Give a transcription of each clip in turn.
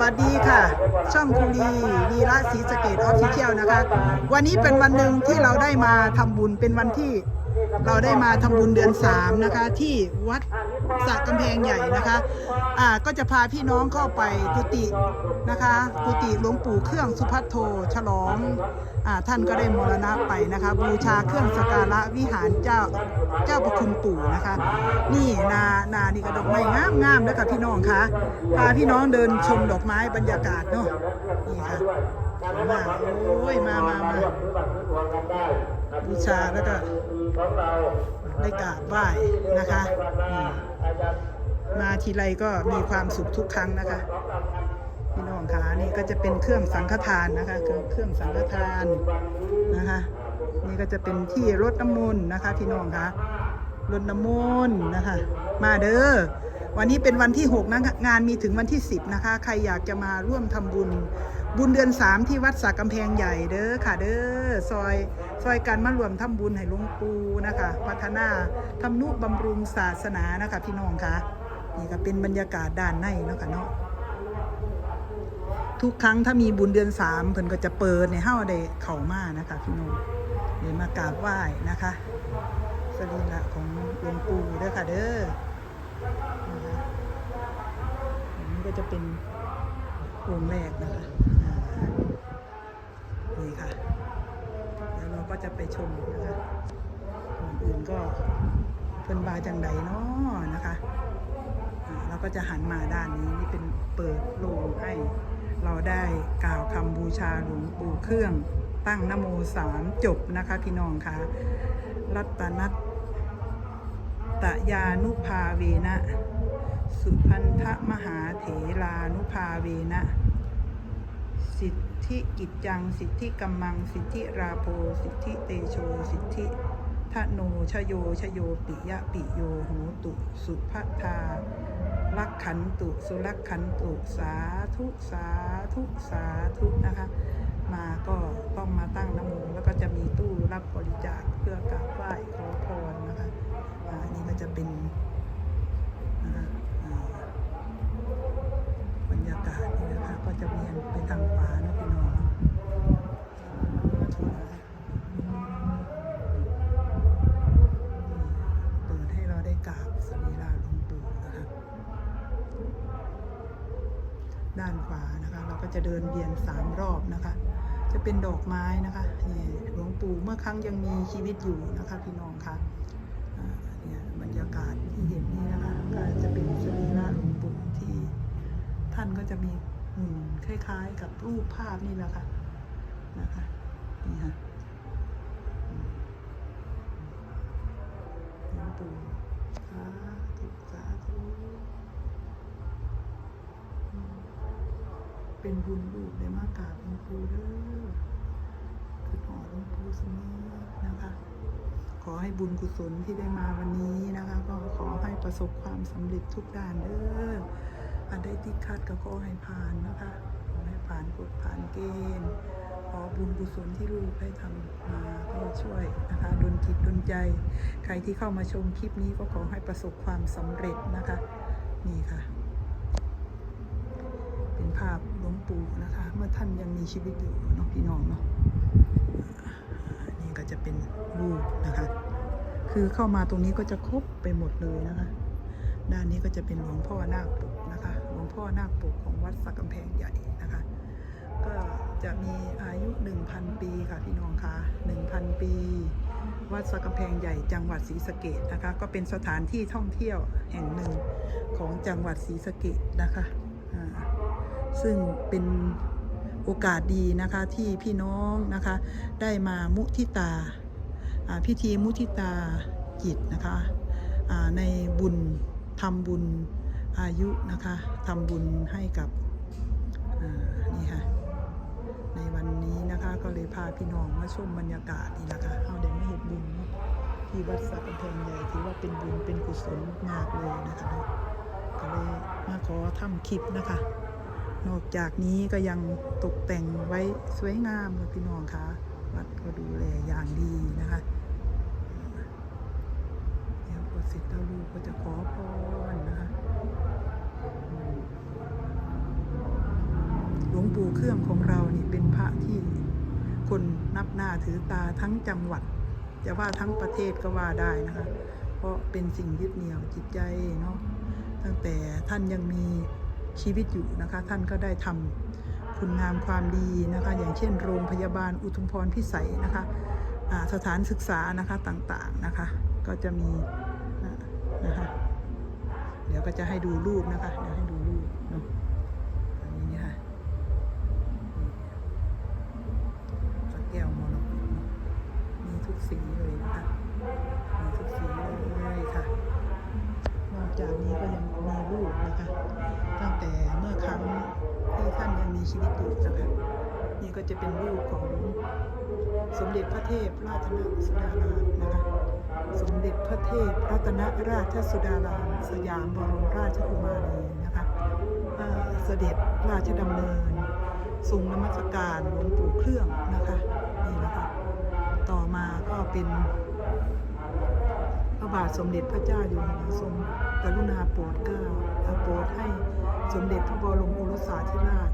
วัสดีค่ะ ช่องคุรีวีระศรีสเกตออฟฟิเชียลนะคะ วันนี้เป็นวันหนึ่งที่เราได้มาทำบุญเป็นวันที่เราได้มาทำบุญเดือนสามนะคะ ที่วัด สระกำแพงใหญ่นะคะอ่าก็จะพาพี่น้องเข้าไปกุฏินะคะกุฏิหลวงปู่เครื่องสุพัทโทฉลองอ่าท่านก็ได้มรณะไปนะคะ บูชาเครื่องสการะวิหารเจ้าเจ้าประคุณปู่นะคะ นี่นานานี่ก็ดอกไม้งามงามๆนะคะพี่น้องคะพาพี่น้องเดินชมดอกไม้บรรยากาศเนาะนี่ค่ะมาโอ้ยมามามา บูชาแล้วก็ได้กราบไหว้นะคะมาทีไรก็มีความสุขทุกครั้งนะคะพี่น้องคะนี่ก็จะเป็นเครื่องสังฆทานนะคะเครื่องเครื่องสังฆทานนะคะนี่ก็จะเป็นที่รดน้ำมนต์นะคะ พี่น้องคะรดน้ำมนต์นะคะ มาเด้อวันนี้เป็นวันที่ 6นะงานมีถึงวันที่ 10 นะคะ ใครอยากจะมาร่วมทำบุญ บุญเดือน3ที่วัดสากกำแพงใหญ่เด้อค่ะ เด้อซอยซอยกันมารวมทำบุญให้หลวงปู่นะคะพัฒนาทำนุบำรุงศาสนานะคะพี่น้องคะนี่ก็เป็นบรรยากาศด้านในเนาะค่ะเนาะทุกครั้งถ้ามีบุญเดือนสามเพิ่นก็จะเปิดในเฮ้าได้เข้ามานะคะพี่น้องเดี๋ยวมากราบไหว้นะคะสรีระของหลวงปู่เด้อค่ะเด้อนะคะอันนี้ก็จะเป็นองค์แรกนะคะ อ่านี่ค่ะ แล้วเราก็จะไปชมนะคะก่อนอื่นก็เพิ่นบาจังใดเนาะนะคะเราก็จะหันมาด้านนี้นี่เป็นเปิดโลงให้ เราได้กล่าวคำบูชาหลวงปู่เครื่องตั้งนโมสามจบนะคะพี่น้องคะรัตนัตตยานุภาเวนะ สุพันธมหาเถรานุภาเวนะ ธิกิจจัง สิทธิกัมมัง สิทธิราโพสิทธิเตโช สิทธิทะโนชโย ชโย ปิยะ ปิโยโหตุ สุพัทธาลักขันตุ สุลักขันตุ สาธุ สาธุ สาธุ นะคะ มาก็ต้องมาตั้งนโมแล้วก็จะมีตู้รับบริจาคเพื่อกราบไหว้ขอ ด้านขวานะคะ เราก็จะเดินเวียนสามรอบนะคะ จะเป็นดอกไม้นะคะนี่หลวงปู่เมื่อครั้งยังมีชีวิตอยู่นะคะพี่น้องคะอ่าเนี่ยบรรยากาศที่เห็นนี่นะคะก็จะเป็นสรีระหลวงปู่ที่ท่านก็จะมีหุ่นคล้ายๆ กับรูปภาพนี่แหละค่ะนะคะนี่ค่ะอืมหลวงปู่สาธุสาธุอืม เป็นบุญลูกได้มากกราบหลวงปู่เด้อคือหอหลวงปู่สมีนะคะ ขอให้บุญกุศลที่ได้มาวันนี้นะคะ ก็ขอให้ประสบความสำเร็จทุกด้านเด้ออันใดที่คาดก็ขอให้ผ่านนะคะขอให้ผ่านกฎผ่านเกณฑ์ขอบุญกุศลที่ลูกได้ทำมาก็ช่วยนะคะดลจิตดลใจ ใครที่เข้ามาชมคลิปนี้ก็ขอให้ประสบความสำเร็จนะคะ นี่ค่ะ เป็นภาพหลวง ปู่นะคะ เมื่อท่านยังมีชีวิตอยู่เนาะพี่น้องเนาะนี่ก็จะเป็นรูปนะคะ คือเข้ามาตรงนี้ก็จะครบไปหมดเลยนะคะ ด้านนี้ก็จะเป็นหลวงพ่อนาคปกนะคะ หลวงพ่อนาคปกของวัดสักกำแพงใหญ่นะคะ ก็จะมีอายุ 1,000 ปีค่ะพี่น้องคะ1,000 ปี วัดสักกำแพงใหญ่จังหวัดศรีสะเกดนะคะ ก็เป็นสถานที่ท่องเที่ยวแห่งหนึ่งของจังหวัดศรีสะเกดนะคะอ่า ซึ่งเป็นโอกาสดีนะคะที่พี่น้องนะคะได้มามุทิตาพิธีมุทิตาจิตนะคะในบุญทำบุญอายุนะคะทำบุญให้กับนี่ค่ะในวันนี้นะคะก็เลยพาพี่น้องมาชมบรรยากาศนี่นะคะเอาเดี๋ยวไม่เห็นบุญที่วัดสักกำแพงใหญ่ถือว่าเป็นบุญเป็นกุศลมากเลยนะคะเนาะก็เลยมาขอทำคลิปนะคะ นอกจากนี้ก็ยังตกแต่งไว้สวยงามเลยพี่น้องคะวัดก็ดูแลอย่างดีนะคะเดี๋ยวพอเสร็จแล้วลูกก็จะขอพรนะคะอืมลวงปู่เครื่องของเรานี่เป็นพระที่คนนับหน้าถือตาทั้งจังหวัด จะว่าทั้งประเทศก็ว่าได้นะคะ เพราะเป็นสิ่งยึดเหนี่ยวจิตใจเนาะตั้งแต่ท่านยังมี ชีวิตอยู่นะคะ ท่านก็ได้ทำคุณงามความดีนะคะ อย่างเช่น โรงพยาบาลอุทุมพรพิสัยนะคะสถานศึกษานะคะต่างๆนะคะ ก็จะมีนะคะเดี๋ยวก็จะให้ดูรูปนะคะเดี๋ยวให้ดูรูปเนาะอันนี้เนี่ยค่ะนี่สักแก้วมรกตเนาะมีทุกสีเลยนะคะ มีทุกสีเลยค่ะ นอกจากนี้ก็ยังมีรูปนะคะ ตั้งแต่เมื่อครั้งที่ท่านยังมีชีวิตอยู่นะคะ นี่ ก็จะเป็นรูปของสมเด็จพระเทพราชนสุดารามนะคะสมเด็จพระเทพรัตนราชสุดารามสยามบรมราชกุมารีนะคะเอ่อเสด็จราชดำเนินทรงนมัสการหลวงปู่เครื่องนะคะนี่นะคะต่อมาก็เป็นพระบาทสมเด็จพระเจ้าอยู่หัวทรงกรุณาโปรดเกล้าโปรดให้สมเด็จพระบรมโอรสาธิราช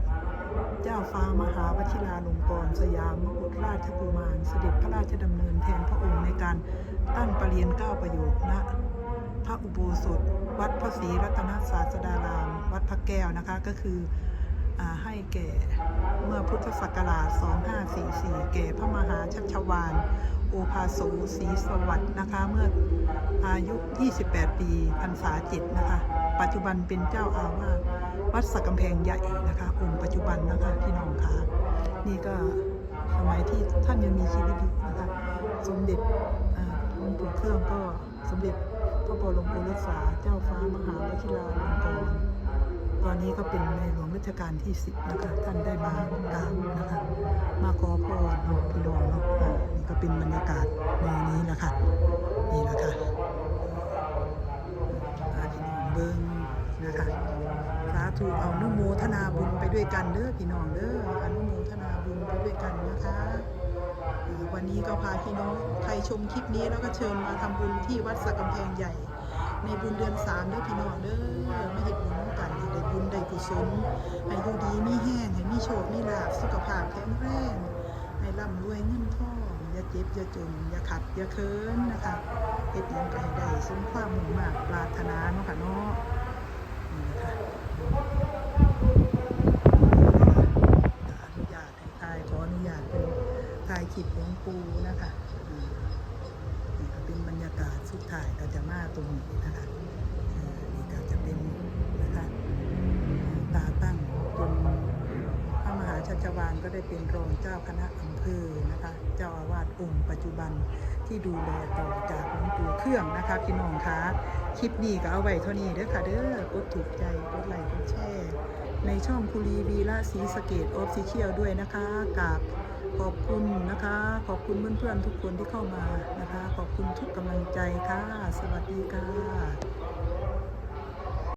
เจ้าฟ้ามหาวชิราลงกรณสยามกุฎราชกุมารเสด็จพระราชดำเนินแทนพระองค์ในการตั้งประเรียนเก้าประโยคณพระอุโบสถ วัดพระศรีรัตนศาสดาราม วัดพระแก้วนะคะก็คืออให้แก่เมื่อพุทธศักราช 2544 แก่พระมหาชัชวานโอภาโสศรีสวัสดิ์นะคะเมื่ออายุ 28 ปีพรรษาจิตนะคะ ปัจจุบันเป็นเจ้าอาวาสวัดสักกำแพงใหญ่นะคะองค์ปัจจุบันนะคะพี่น้องคะนี่ก็สมัยที่ท่านยังมีชีวิตอยู่นะคะสมเด็จหลวงปู่เครื่องก็สมเด็จพระบรมโอรสาเจ้าฟ้ามหาวชิราลงกรณตอนนี้ก็เป็นในหลวงรัชกาลที่สิบนะคะท่านได้มากราบนะคะมาขอพรเนาะพี่น้องเนาะนี่ก็เป็นบรรยากาศในนี้แหละค่ะนี่ละ สาธุเอานุโมทนาบุญไปด้วยกันเด้อพี่น้องเด้ออนุโมทนาบุญไปด้วยกันนะคะวันนี้ก็พาพี่น้องใครชมคลิปนี้แล้วก็เชิญมาทำบุญที่วัดสักกำแพงใหญ่ ในบุญเดือนสามเด้อพี่น้องเด้อไม่เห็นบุญกันได้บุญได้กุศลให้อยู่ดีมีแห้งให้มีโชคมีลาภสุขภาพแข็งแรงให้ร่ำรวยเงินทองอย่าเจ็บอย่าจนอย่าขัดอย่าเคินนะคะเฮ็ดยังก็ให้ได้สมความมุ่งมากปรารถนาเนาะค่ะเนาะนี่นะคะ อนุญาตให้ทายขออนุญาตเป็นทายคลิปหลวงปู่นะคะอ่านี่ก็เป็นบรรยากาศสุดท้ายก็จะมาตรงนี้นะคะเอ่อนี่ก็จะเป็นนะคะตาตั้งจนพระมหาชัชวานก็ได้เป็นรองเจ้าคณะอำเภอนะคะ เจ้าอาวาสองค์ปัจจุบัน ที่ดูแลต่อจากหลวงปู่เครื่องนะคะพี่น้องคะคลิปนี้ก็เอาไว้เท่านี้เด้อค่ะเด้อกดถูกใจกดไลค์กดแชร์ในช่องคุรีวีละสีสเกตออฟซิเชียลด้วยนะคะกับขอบคุณนะคะ ขอบคุณเพื่อนๆทุกคนที่เข้ามานะคะ ขอบคุณทุกกำลังใจค่ะ สวัสดีค่ะ